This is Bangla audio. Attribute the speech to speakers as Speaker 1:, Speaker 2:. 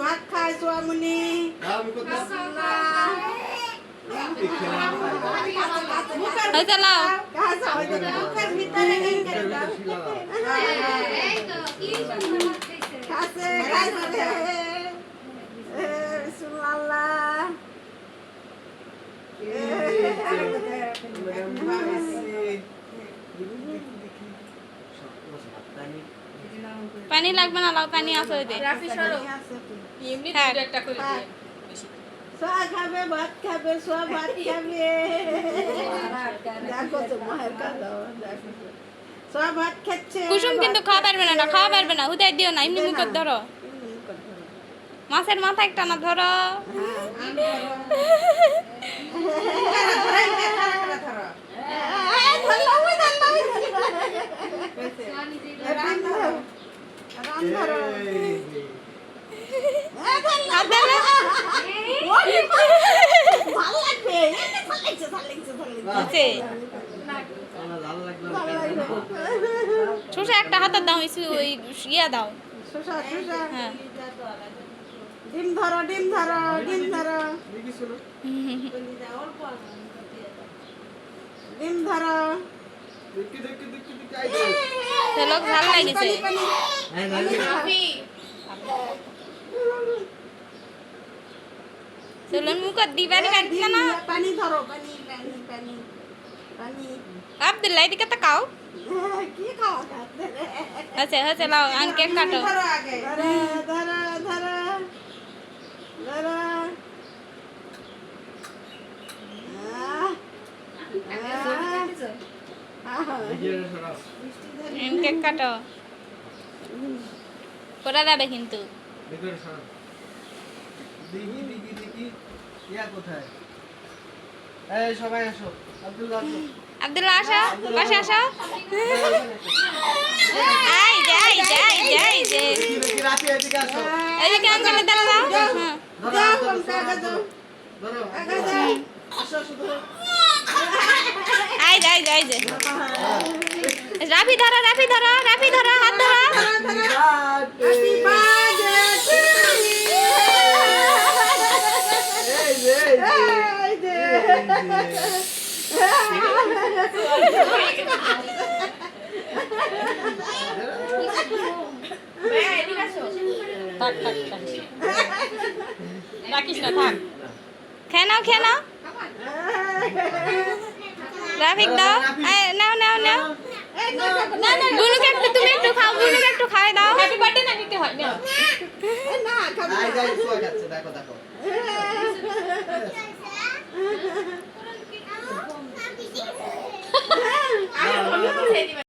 Speaker 1: ভাত খায় সোয়ামুনি
Speaker 2: আমি কত
Speaker 3: হয়েছে লাও
Speaker 1: কাছে হয়তো মুখের ভিতরে এ, বিসমিল্লাহ এ,
Speaker 3: পানি লাগবে না লাও পানি আছে ওই যে
Speaker 1: রাফি সরো।
Speaker 3: এমনি দুটো একটা করে
Speaker 1: সোয়া খাবে ভাত খাবে সোয়া ভাত খাবে। দেখো তো মায়ের কালো দেখো তো। ভাত খাচ্ছে
Speaker 3: কুসুম কিন্তু খাওয়া পারবে না না খাওয়া পারবে না হুদাই দিও না এমনি মুখে ধরো মাছের মাথা একটা না ধরো আর দেবে? হয়েছে শসা একটা হাতে দাও ওই ইয়া দাও। হ্যাঁ।
Speaker 1: ডিম ধরো ডিম ধরো ডিম ধরো। ডিম ধরো।
Speaker 3: লোক ভালো লাগিছে। চলুন মুখ দিবার কাটছে না।
Speaker 1: পানি ধরো পানি পানি পানি।
Speaker 3: আব্দুল্লাহ এদিকে তাকাও হয়েছে হয়েছে লাও আন কেক কাটো। কেক কাটো। করা যাবে কিন্তু।
Speaker 2: এই সবাই আসো। আব্দুল্লাহ আসো।
Speaker 3: আব্দুল্লাহ আসো। পাশে আসো। আই যাই যাই যাই যে
Speaker 2: দেখি দেখি রাতে এদিকে আসো
Speaker 3: এই যে কেমন দাও
Speaker 2: ধরো ধরো,
Speaker 1: কাকা যাও,
Speaker 2: ধরো
Speaker 1: কাকা যাও। আসো, আসো, ধরো।
Speaker 3: আই যাই যাই যে। রাফি ধরো রাফি ধরো রাফি ধরো হাত ধরো
Speaker 1: Happy birthday to you.
Speaker 2: এই যে এই যে,
Speaker 1: এই যে।
Speaker 2: এই যে।
Speaker 3: থাক থাক থাক রাখিস না থাক খেয়ে নাও খেয়ে নাও রাফিক দাও। নাও নাও নাও। বুনুকে একটু তুমি একটু খাও বুনুকে একটু খাওয়াই দাও। হ্যাপি বার্থডে না নিতে হয় না
Speaker 1: না, খাব না।
Speaker 2: যাই দেখো। দেখো
Speaker 1: Eh.